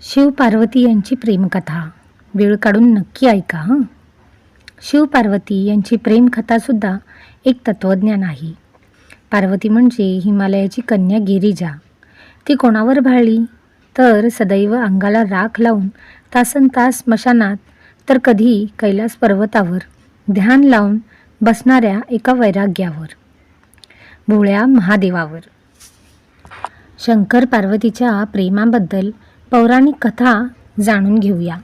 शिव पार्वती यांची प्रेमकथा. वेळ काढून नक्की ऐका हं. शिव पार्वती यांची प्रेमकथासुद्धा एक तत्त्वज्ञान आहे. पार्वती म्हणजे हिमालयाची कन्या गिरिजा. ती कोणावर भाळली? तर सदैव अंगाला राख लावून तासन तास स्मशानात तर कधी कैलास पर्वतावर ध्यान लावून बसणाऱ्या एका वैराग्यावर. भोळ्या महादेवावर. शंकर पार्वतीच्या प्रेमाबद्दल पौराणिक कथा जाणून घेऊया.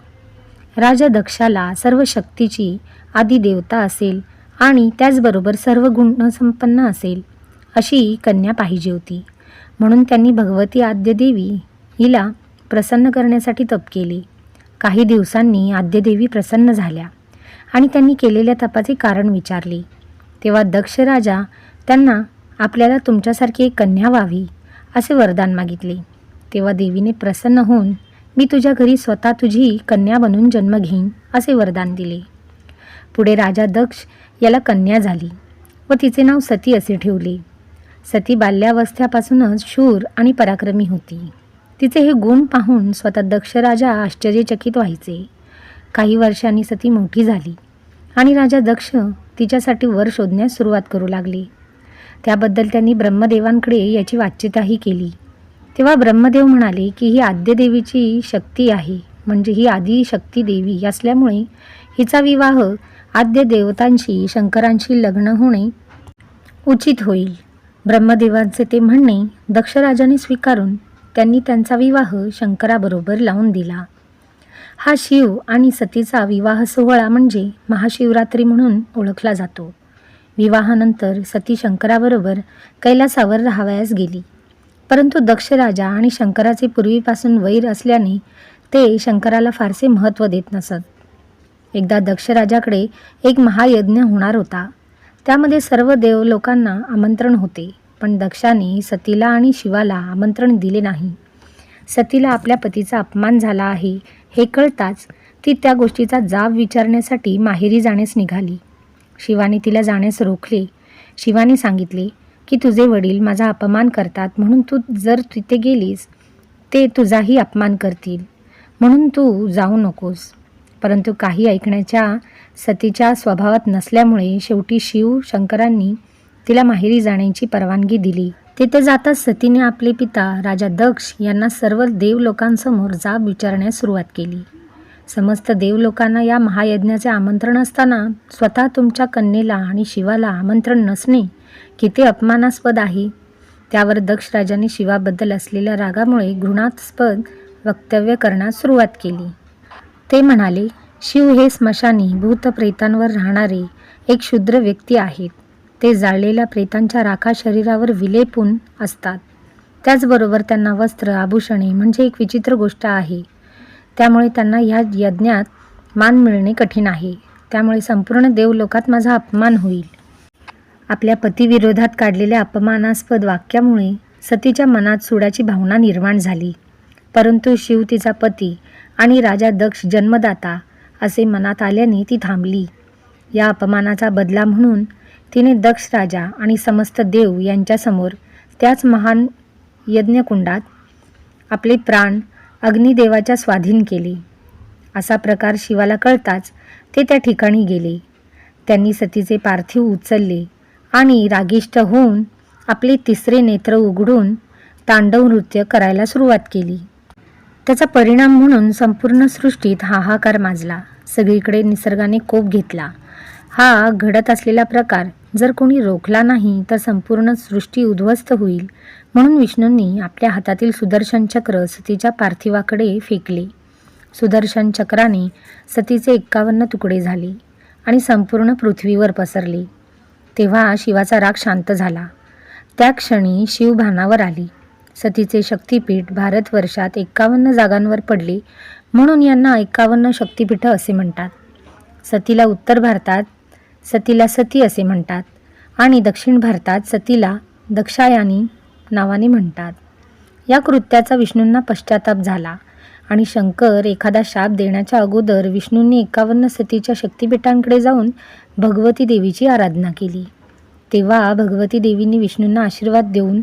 राजा दक्षाला सर्व शक्तीची आदी देवता असेल आणि त्याचबरोबर सर्व गुणसंपन्न असेल अशी कन्या पाहिजे होती. म्हणून त्यांनी भगवती आद्यदेवी हिला प्रसन्न करण्यासाठी तप केले. काही दिवसांनी आद्यदेवी प्रसन्न झाल्या आणि त्यांनी केलेल्या तपाचे कारण विचारले. तेव्हा दक्ष राजा त्यांना आपल्याला तुमच्यासारखी एक कन्या व्हावी असे वरदान मागितले. तेव्हा देवीने प्रसन्न होऊन मी तुझ्या घरी स्वतः तुझी कन्या बनून जन्म घेईन असे वरदान दिले. पुढे राजा दक्ष याला कन्या झाली व तिचे नाव सती असे ठेवले. सती बाल्यावस्थ्यापासूनच शूर आणि पराक्रमी होती. तिचे हे गुण पाहून स्वतः दक्ष राजा आश्चर्यचकित व्हायचे. काही वर्षांनी सती मोठी झाली आणि राजा दक्ष तिच्यासाठी वर शोधण्यास सुरुवात करू लागले. त्याबद्दल त्यांनी ब्रह्मदेवांकडे याची वाच्यताही केली. तेव्हा ब्रह्मदेव म्हणाले की ही आद्यदेवीची शक्ती आहे. म्हणजे ही आदी शक्ती देवी असल्यामुळे हिचा विवाह आद्य देवतांशी शंकरांशी लग्न होणे उचित होईल. ब्रह्मदेवांचे ते म्हणणे दक्षराजाने स्वीकारून त्यांनी त्यांचा विवाह शंकराबरोबर लावून दिला. हा शिव आणि सतीचा विवाह सोहळा म्हणजे महाशिवरात्री म्हणून ओळखला जातो. विवाहानंतर सती शंकराबरोबर कैलासावर राहावयास गेली. परंतु दक्ष राजा आणि शंकराचे पूर्वीपासून वैर असल्याने ते शंकराला फारसे महत्त्व देत नसत. एकदा दक्ष राजाकडे एक महायज्ञ होणार होता. त्यामध्ये सर्व देव लोकांना आमंत्रण होते पण दक्षाने सतीला आणि शिवाला आमंत्रण दिले नाही. सतीला आपल्या पतीचा अपमान झाला आहे हे कळताच ती त्या गोष्टीचा जाब विचारण्यासाठी माहेरी जाण्यास निघाली. शिवाने तिला जाण्यास रोखले. शिवाने सांगितले की तुझे वडील माझा अपमान करतात म्हणून तू जर तिथे गेलीस ते तुझाही अपमान करतील. म्हणून तू जाऊ नकोस. परंतु काही ऐकण्याच्या सतीच्या स्वभावात नसल्यामुळे शेवटी शिव शंकरांनी तिला माहेरी जाण्याची परवानगी दिली. तिथे जाताच सतीने आपले पिता राजा दक्ष यांना सर्व देवलोकांसमोर जाब विचारण्यास सुरुवात केली. समस्त देवलोकांना या महायज्ञाचे आमंत्रण असताना स्वतः तुमच्या कन्येला आणि शिवाला आमंत्रण नसणे किती अपमानास्पद आहे. त्यावर दक्ष राजाने शिवाबद्दल असलेल्या रागामुळे घृणास्पद वक्तव्य करण्यास सुरुवात केली. ते म्हणाले शिव हे स्मशानी भूतप्रेतांवर राहणारे एक क्षुद्र व्यक्ती आहेत. ते जाळलेल्या प्रेतांच्या राखा शरीरावर विलेपून असतात. त्याचबरोबर त्यांना वस्त्र आभूषणे म्हणजे एक विचित्र गोष्ट आहे. त्यामुळे त्यांना ह्या यज्ञात मान मिळणे कठीण आहे. त्यामुळे संपूर्ण देवलोकात माझा अपमान होईल. आपल्या पतीविरोधात काढलेल्या अपमानास्पद वाक्यामुळे सतीच्या मनात सुडाची भावना निर्माण झाली. परंतु शिव तिचा पती आणि राजा दक्ष जन्मदाता असे मनात आल्याने ती थांबली. या अपमानाचा बदला म्हणून तिने दक्ष राजा आणि समस्त देव यांच्यासमोर त्याच महान यज्ञकुंडात आपले प्राण अग्निदेवाच्या स्वाधीन केले. असा प्रकार शिवाला कळताच ते त्या ठिकाणी गेले. त्यांनी सतीचे पार्थिव उचलले. आणि रागिष्ट होऊन आपले तिसरे नेत्र उघडून तांडव नृत्य करायला सुरुवात केली. त्याचा परिणाम म्हणून संपूर्ण सृष्टीत हाहाकार माजला. सगळीकडे निसर्गाने कोप घेतला. हा घडत असलेला प्रकार जर कोणी रोखला नाही तर संपूर्ण सृष्टी उद्ध्वस्त होईल म्हणून विष्णूंनी आपल्या हातातील सुदर्शन चक्र सतीच्या पार्थिवाकडे फेकले. सुदर्शन चक्राने सतीचे एक्कावन्न तुकडे झाले आणि संपूर्ण पृथ्वीवर पसरले. तेव्हा शिवाचा राग शांत झाला. त्या क्षणी शिव भानावर आली. सतीचे शक्तिपीठ भारतवर्षात एक्कावन्न जागांवर पडले म्हणून यांना एक्कावन्न शक्तिपीठ असे म्हणतात. सतीला उत्तर भारतात सतीला सती असे म्हणतात आणि दक्षिण भारतात सतीला दक्षायानी नावाने म्हणतात. या कृत्याचा विष्णूंना पश्चाताप झाला. आणि शंकर एखादा शाप देण्याच्या अगोदर विष्णूंनी एकावन्न सतीच्या शक्तिपीठांकडे जाऊन भगवती देवीची आराधना केली. तेव्हा भगवती देवींनी विष्णूंना आशीर्वाद देऊन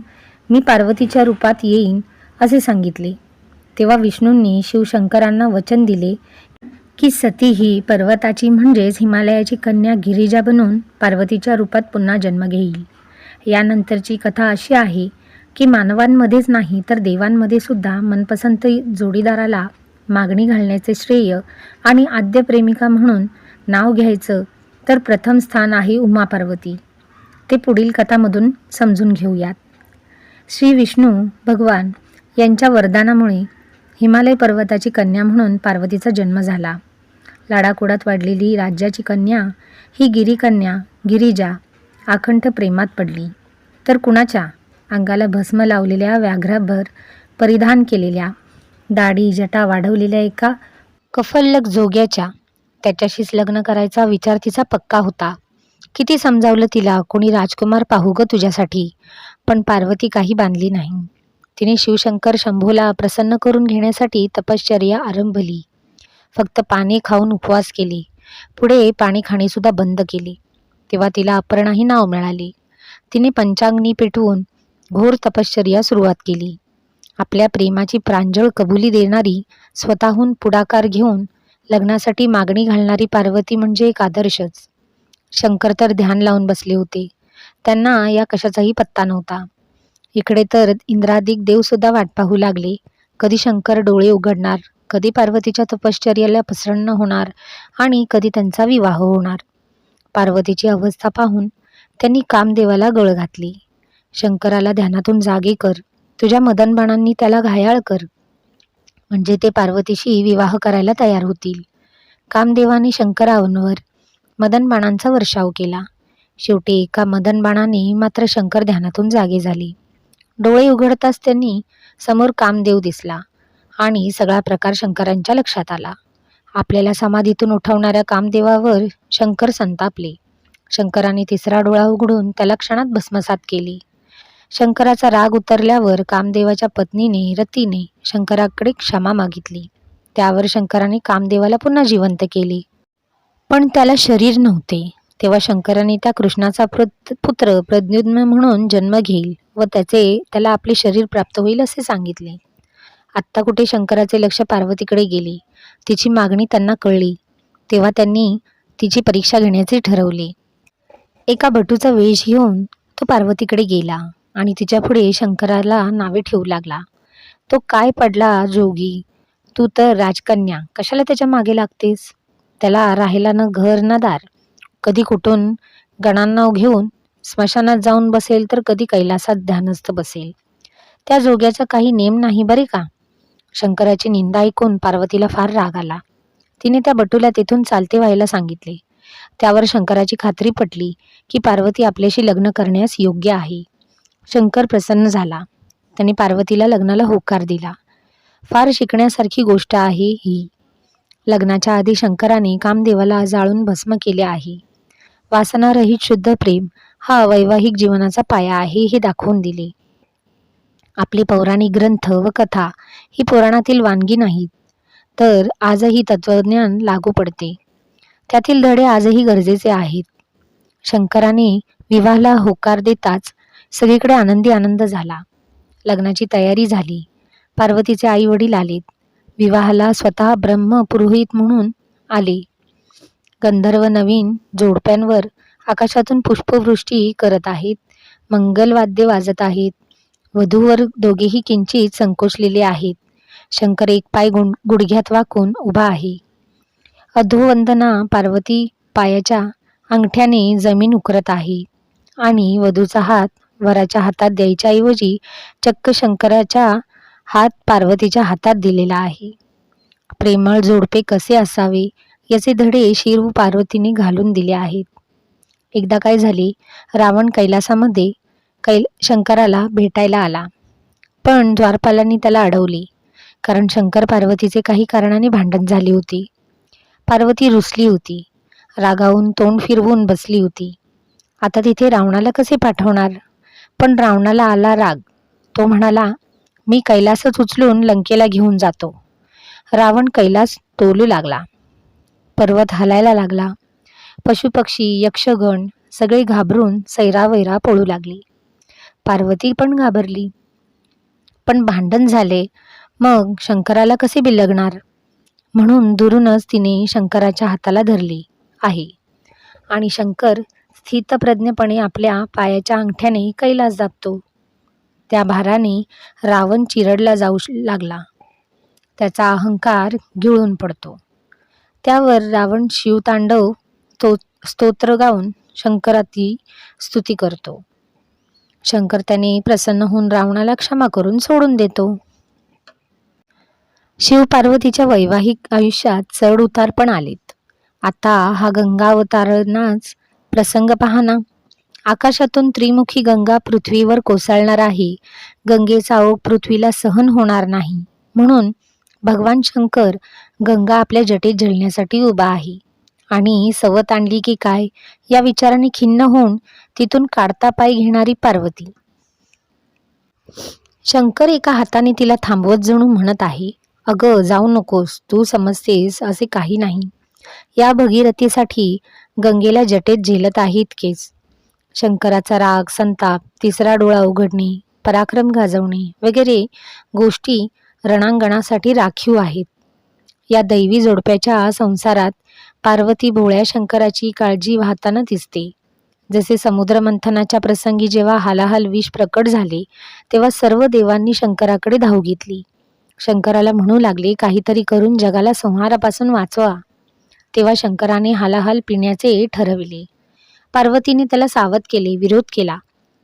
मी पार्वतीच्या रूपात येईन असे सांगितले. तेव्हा विष्णूंनी शिवशंकरांना वचन दिले की सती ही पर्वताची म्हणजेच हिमालयाची कन्या गिरिजा बनून पार्वतीच्या रूपात पुन्हा जन्म घेईल. यानंतरची कथा अशी आहे की मानवांमध्येच नाही तर देवांमध्ये सुद्धा मनपसंत जोडीदाराला मागणी घालण्याचे श्रेय आणि आद्य प्रेमिका म्हणून नाव घ्यायचं तर प्रथम स्थान आहे उमा पार्वती. ते पुढील कथामधून समजून घेऊयात. श्री विष्णू भगवान यांच्या वरदानामुळे हिमालय पर्वताची कन्या म्हणून पार्वतीचा जन्म झाला. लाडाकोडात वाढलेली राज्याची कन्या ही गिरीकन्या गिरिजा अखंड प्रेमात पडली. तर कुणाच्या? अंगाला भस्म लावलेल्या व्याघ्राभर परिधान केलेल्या दाढी जटा वाढवलेल्या एका कफल्लक जोग्याच्या त्याच्याशीच लग्न करायचा विचार तिचा पक्का होता. किती समजावलं तिला कोणी राजकुमार पाहू ग तुझ्यासाठी. पण पार्वती काही बांधली नाही. तिने शिवशंकर शंभूला प्रसन्न करून घेण्यासाठी तपश्चर्या आरंभली. फक्त पाणी खाऊन उपवास केले. पुढे पाणी खाणेसुद्धा बंद केले. तेव्हा तिला अपर्णाही नाव मिळाले. तिने पंचांगणी पेटवून घोर तपश्चर्या सुरुवात केली. आपल्या प्रेमाची प्रांजळ कबुली देणारी स्वतःहून पुढाकार घेऊन लग्नासाठी मागणी घालणारी पार्वती म्हणजे एक आदर्शच. शंकर तर ध्यान लावून बसले होते. त्यांना या कशाचाही पत्ता नव्हता. इकडे तर इंद्रादिक देवसुद्धा वाट पाहू लागले. कधी शंकर डोळे उघडणार कधी पार्वतीच्या तपश्चर्याला प्रसन्न होणार आणि कधी त्यांचा विवाह होणार. पार्वतीची अवस्था पाहून त्यांनी कामदेवाला गळ घातली. शंकराला ध्यानातून जागे कर. तुझ्या मदनबाणांनी त्याला घायाळ कर. म्हणजे ते पार्वतीशी विवाह करायला तयार होतील. कामदेवाने शंकरावरवर मदनबाणांचा वर्षाव केला. शेवटी एका मदनबाणाने मात्र शंकर ध्यानातून जागे झाले. डोळे उघडताच त्यांनी समोर कामदेव दिसला आणि सगळा प्रकार शंकरांच्या लक्षात आला. आपल्याला समाधीतून उठवणाऱ्या कामदेवावर शंकर संतापले. शंकराने तिसरा डोळा उघडून त्याला क्षणात भस्मसात केले. शंकराचा राग उतरल्यावर कामदेवाच्या पत्नीने रतीने शंकराकडे क्षमा मागितली. त्यावर शंकराने कामदेवाला पुन्हा जिवंत केले. पण त्याला शरीर नव्हते. तेव्हा शंकराने त्या कृष्णाचा पुत्र प्रद्युम्न म्हणून जन्म घेईल व त्याचे त्याला आपले शरीर प्राप्त होईल असे सांगितले. आत्ता कुठे शंकराचे लक्ष पार्वतीकडे गेले तिची मागणी त्यांना कळली. तेव्हा त्यांनी तिची परीक्षा घेण्याचे ठरवले. एका भटूचा वेश घेऊन तो पार्वतीकडे गेला. आणि तिच्यापुढे शंकराला नावे ठेवू लागला. तो काय पडला जोगी? तू तर राजकन्या कशाला त्याच्यामागे लागतेस? त्याला राहिला ना घर ना दार कधी कुठून गणांना घेऊन स्मशानात जाऊन बसेल तर कधी कैलासात ध्यानस्थ बसेल. त्या जोग्याचा काही नेम नाही बरे का? शंकराची निंदा ऐकून पार्वतीला फार राग आला. तिने त्या बटूला तेथून चालते व्हायला सांगितले. त्यावर शंकराची खात्री पटली की पार्वती आपल्याशी लग्न करण्यास योग्य आहे. शंकर प्रसन्न झाला. त्याने पार्वतीला लग्नाला होकार दिला. फार शिकण्यासारखी गोष्ट आहे ही. लग्नाच्या आधी शंकराने कामदेवाला जाळून भस्म केले आहे. वासनारहित शुद्ध प्रेम हा वैवाहिक जीवनाचा पाया आहे हे दाखवून दिले. आपले पौराणिक ग्रंथ व कथा ही पुराणातील वानगी नाहीत तर आजही तत्वज्ञान लागू पडते. त्यातील धडे आजही गरजेचे आहेत. शंकराने विवाहाला होकार देताच सगळीकडे आनंदी आनंद झाला. लग्नाची तयारी झाली. पार्वतीचे आई वडील आलेत. विवाहाला स्वतः ब्रह्म पुरोहित म्हणून आले. गंधर्व नवीन जोडप्यांवर आकाशातून पुष्पवृष्टी करत आहेत. मंगलवाद्य वाजत आहेत. वधूवर दोघेही किंचित संकोचलेले आहेत. शंकर एक पाय गुण गुडघ्यात वाकून उभा आहे. अधोवंदना पार्वती पायाच्या अंगठ्याने जमीन उकरत आहे आणि वधूचा हात वराच्या हातात द्यायच्याऐवजी चक्क शंकराच्या हात पार्वतीच्या हातात दिलेला आहे. प्रेमळ जोडपे कसे असावे याचे धडे शिव पार्वतीने घालून दिले आहेत. एकदा काय झाले रावण कैलासामध्ये कैल शंकराला भेटायला आला. पण द्वारपालांनी त्याला अडवले कारण शंकर पार्वतीचे काही कारणाने भांडण झाले होते. पार्वती रुसली होती रागावून तोंड फिरवून बसली होती. आता तिथे रावणाला कसे पाठवणार? पण रावणाला आला राग. तो म्हणाला मी कैलासच उचलून लंकेला घेऊन जातो. रावण कैलास तोलू लागला. पर्वत हलायला लागला. पशुपक्षी यक्षगण सगळे घाबरून सैरावैरा पळू लागली. पार्वती पण घाबरली. पण भांडण झाले. मग शंकराला कसे बिलगणार? म्हणून दुरूनच तिने शंकराच्या हाताला धरली आहे. आणि शंकर स्थितप्रज्ञपणे आपल्या पायाच्या अंगठ्याने कैलास दाबतो त्या भाराने रावण चिरडला जाऊ श- लागला. त्याचा अहंकार गिळून पडतो. त्यावर रावण शिवतांडव तो स्तोत्र गाऊन शंकराची स्तुती करतो. शंकर त्याने प्रसन्न होऊन रावणाला क्षमा करून सोडून देतो. शिव पार्वतीच्या वैवाहिक आयुष्यात चढ उतार पण आलेत. आता हा गंगावतारणाच प्रसंग पाहना आकाशातून त्रिमुखी गंगा पृथ्वीवर कोसळणार आहे. गंगेचा ओघ पृथ्वीला सहन होणार नाही. म्हणून भगवान शंकर गंगा आपल्या जटेत झेलण्यासाठी उभा आहे. आणि सवत आणली की काय? या विचाराने खिन्न होऊन तिथून काढता पाय घेणारी पार्वती. शंकर एका हाताने तिला थांबवत जणू म्हणत आहे अगं जाऊ नकोस. तू समजतेस असे काही नाही. या भगीरथीसाठी गंगेला जटेत झेलत आहे इतकेच. शंकराचा राग संताप तिसरा डोळा उघडणे पराक्रम गाजवणे वगैरे गोष्टी रणांगणासाठी राखीव आहेत. या दैवी जोडप्याच्या संसारात पार्वती भोळ्या शंकराची काळजी वाहताना दिसते. जसे समुद्रमंथनाच्या प्रसंगी जेव्हा हालाहाल विष प्रकट झाले तेव्हा सर्व देवांनी शंकराकडे धाव घेतली. शंकराला म्हणू लागले काहीतरी करून जगाला संहारापासून वाचवा. तेव्हा शंकराने हालाहाल पिण्याचे ठरविले. पार्वतीने त्याला सावध केले विरोध केला.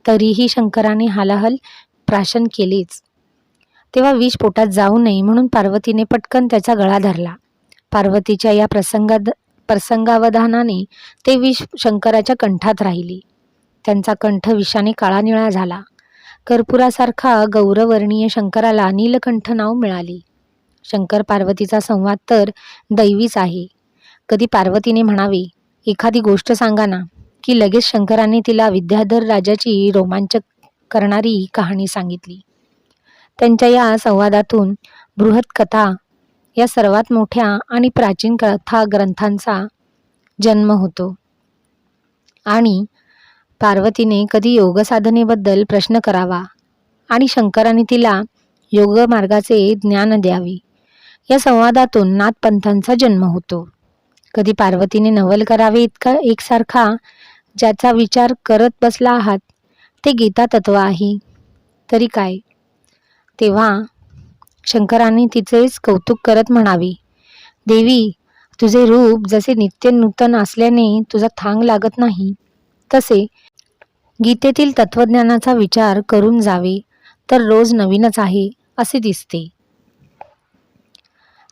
तरीही शंकराने हालाहल प्राशन केलेच. तेव्हा विष पोटात जाऊ नये म्हणून पार्वतीने पटकन त्याचा गळा धरला. पार्वतीच्या या प्रसंगाद प्रसंगावधानाने ते विष शंकराच्या कंठात राहिली. त्यांचा कंठ विषाने काळा निळा झाला. कर्पुरासारखा गौरवर्णीय शंकराला नीलकंठ नाव मिळाले. शंकर पार्वतीचा संवाद तर दैवीच आहे. कधी पार्वतीने म्हणावे एखादी गोष्ट सांगा ना की लगेच शंकराने तिला विद्याधर राजाची रोमांचक करणारी कहाणी सांगितली. त्यांच्या या संवादातून बृहत कथा या सर्वात मोठ्या आणि प्राचीन कथा ग्रंथांचा जन्म होतो. आणि पार्वतीने कधी योगसाधनेबद्दल प्रश्न करावा आणि शंकराने तिला योग मार्गाचे ज्ञान द्यावे या संवादातून नाथपंथांचा जन्म होतो. कधी पार्वतीने नवल करावे इतका एकसारखा ज्याचा विचार करत बसला आहात ते गीता तत्व आहे. तरी काय? तेव्हा शंकराने तिचेच कौतुक करत म्हणावे देवी तुझे रूप जसे नित्य नूतन असल्याने तुझा थांग लागत नाही तसे गीतेतील तत्वज्ञानाचा विचार करून जावे तर रोज नवीनच आहे असे दिसते.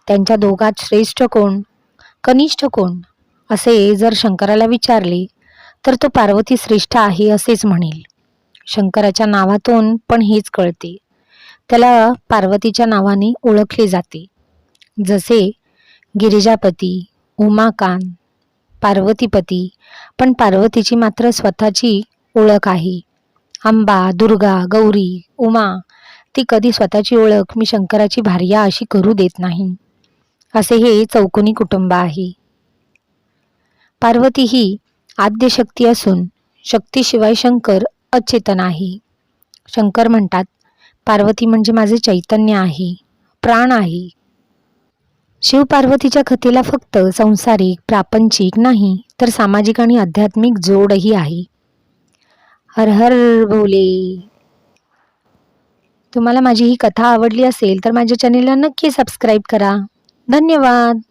त्यांच्या दोघात श्रेष्ठ कोण? कनिष्ठ कोण? असे जर शंकराला विचारले तर तो पार्वती श्रेष्ठ आहे असेच म्हणेल. शंकराच्या नावातून पण हेच कळते. त्याला पार्वतीच्या नावाने ओळखले जाते. जसे गिरिजापती उमाकांत पार्वतीपती पण पार्वतीची मात्र स्वतःची ओळख आहे. अंबा दुर्गा गौरी उमा ती कधी स्वतःची ओळख मी शंकराची भार्या अशी करू देत नाही. असे हे चौकोनी कुटुंब आहे. पार्वती ही आद्यशक्ती असून शक्तीशिवाय शंकर अचेतन आहे. शंकर म्हणतात पार्वती म्हणजे माझे चैतन्य आहे प्राण आहे. शिवपार्वतीच्या कथेला फक्त संसारिक प्रापंचिक नाही तर सामाजिक आणि आध्यात्मिक जोडही आहे. हर हर बोले. तुम्हाला माझी ही कथा आवडली असेल तर माझ्या चॅनेलला नक्की सबस्क्राईब करा. धन्यवाद.